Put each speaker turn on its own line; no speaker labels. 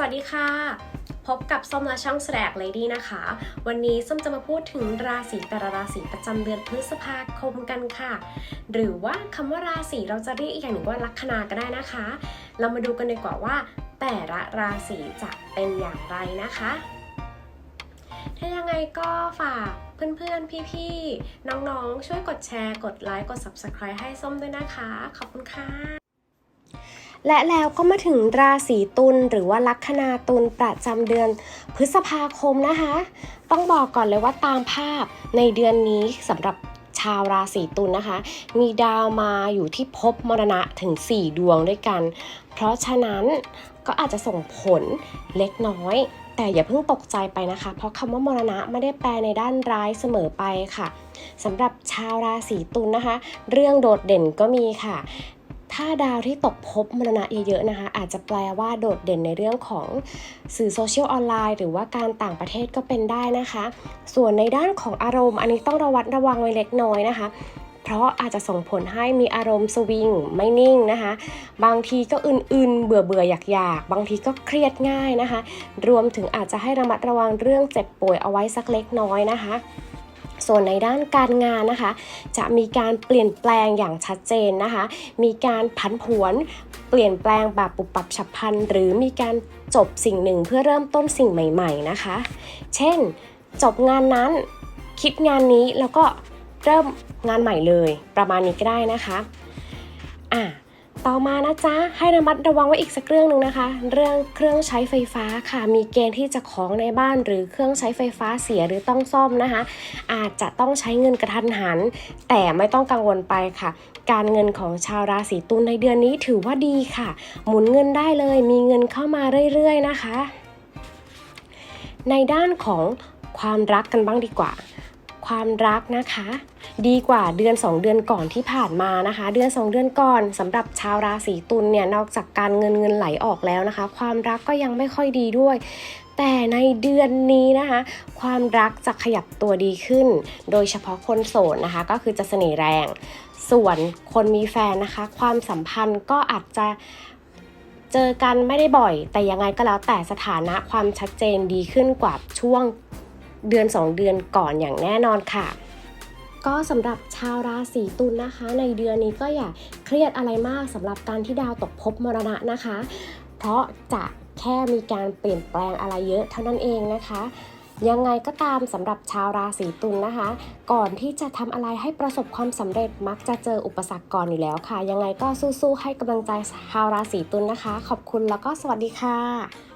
สวัสดีค่ะ พบกับส้มและช่องแสดกเลดี้นะคะ วันนี้ส้มจะมาพูดถึงราศีแต่ละราศีประจำเดือนพฤษภาคมกันค่ะ หรือว่าคำว่าราศีเราจะเรียกอีกอย่างหนึ่งว่าลัคนาก็ได้นะคะ เรามาดูกันดีกว่าว่า แต่ละราศีจะเป็นอย่างไรนะคะ ถ้ายังไงก็ฝากเพื่อนๆ พี่ๆ น้องๆ ช่วยกดแชร์ กดไลค์ กด Subscribe ให้ส้มด้วยนะคะ ขอบคุณค่ะ และแล้วก็มาถึงราศีตุลหรือว่าลัคนาตุลประจำเดือนพฤษภาคมนะคะ ต้องบอกก่อนเลยว่าตามภาพในเดือนนี้สำหรับชาวราศีตุลนะคะ มีดาวมาอยู่ที่ภพมรณะถึง 4 ดวงด้วยกัน เพราะฉะนั้นก็อาจจะส่งผลเล็กน้อย แต่อย่าเพิ่งตกใจไปนะคะ เพราะคำว่ามรณะไม่ได้แปลในด้านร้ายเสมอไปค่ะสำหรับชาวราศีตุลนะคะ เรื่องโดดเด่นก็มีค่ะ ถ้าดาวที่ตกภพมรณะเยอะๆนะคะ อาจจะแปลว่าโดดเด่นในเรื่องของสื่อโซเชียลออนไลน์หรือว่าการต่างประเทศก็เป็นได้นะคะ ส่วนในด้านของอารมณ์ อันนี้ต้องระวัดระวังไว้เล็กน้อยนะคะ เพราะอาจจะส่งผลให้มีอารมณ์สวิงไม่นิ่งนะคะ บางทีก็อื่นๆ เบื่อเบื่ออยากอยากบางทีก็เครียดง่ายนะคะ รวมถึงอาจจะให้ระมัดระวังเรื่องเจ็บป่วยเอาไว้สักเล็กน้อยนะคะ ส่วนในด้านการงานนะคะ จะมีการเปลี่ยนแปลงอย่างชัดเจนนะคะ มีการผันผวนเปลี่ยนแปลงแบบปุบปับฉับพลัน หรือมีการจบสิ่งหนึ่งเพื่อเริ่มต้นสิ่งใหม่ ๆนะคะ เช่น จบงานนั้นคิดงานนี้แล้วก็เริ่มงานใหม่เลย ประมาณนี้ก็ได้นะคะ อะ ต่อมานะจ๊ะให้ระมัดระวังไว้อีกสักเรื่องหนึ่งนะคะ เรื่องเครื่องใช้ไฟฟ้าค่ะ มีเกณฑ์ที่จะของในบ้านหรือเครื่องใช้ไฟฟ้าเสียหรือต้องซ่อมนะคะ อาจจะต้องใช้เงินกระทันหัน แต่ไม่ต้องกังวลไปค่ะ การเงินของชาวราศีตุลในเดือนนี้ถือว่าดีค่ะ หมุนเงินได้เลย มีเงินเข้ามาเรื่อยๆนะคะ ในด้านของความรักกันบ้างดีกว่า ความรักนะคะ ดีกว่าเดือน 2 เดือนก่อนที่ผ่านมานะคะ เดือน 2 เดือนก่อนสำหรับชาวราศีตุลเนี่ยนอกจากการเงินเงินไหลออกแล้วนะคะ ความรักก็ยังไม่ค่อยดีด้วยแต่ในเดือนนี้นะคะ ความรักจะขยับตัวดีขึ้น โดยเฉพาะคนโสดนะคะ ก็คือจะเสน่ห์แรง ส่วนคนมีแฟนนะคะ ความสัมพันธ์ก็อาจจะเจอกันไม่ได้บ่อย แต่ยังไงก็แล้วแต่สถานะความชัดเจนดีขึ้นกว่าช่วง เดือน 2 เดือนก่อนอย่างแน่นอนค่ะ ก็สำหรับชาวราศีตุลนะคะ ในเดือนนี้ก็อย่าเครียดอะไรมากสำหรับการที่ดาวตกภพมรณะนะคะ เพราะจะแค่มีการเปลี่ยนแปลงอะไรเยอะเท่านั้นเองนะคะยังไงก็ตามสำหรับชาวราศีตุลนะคะ ก่อนที่จะทำอะไรให้ประสบความสำเร็จมักจะเจออุปสรรคก่อนอยู่แล้วค่ะ ยังไงก็สู้ๆให้กำลังใจชาวราศีตุลนะคะ ขอบคุณแล้วก็สวัสดีค่ะ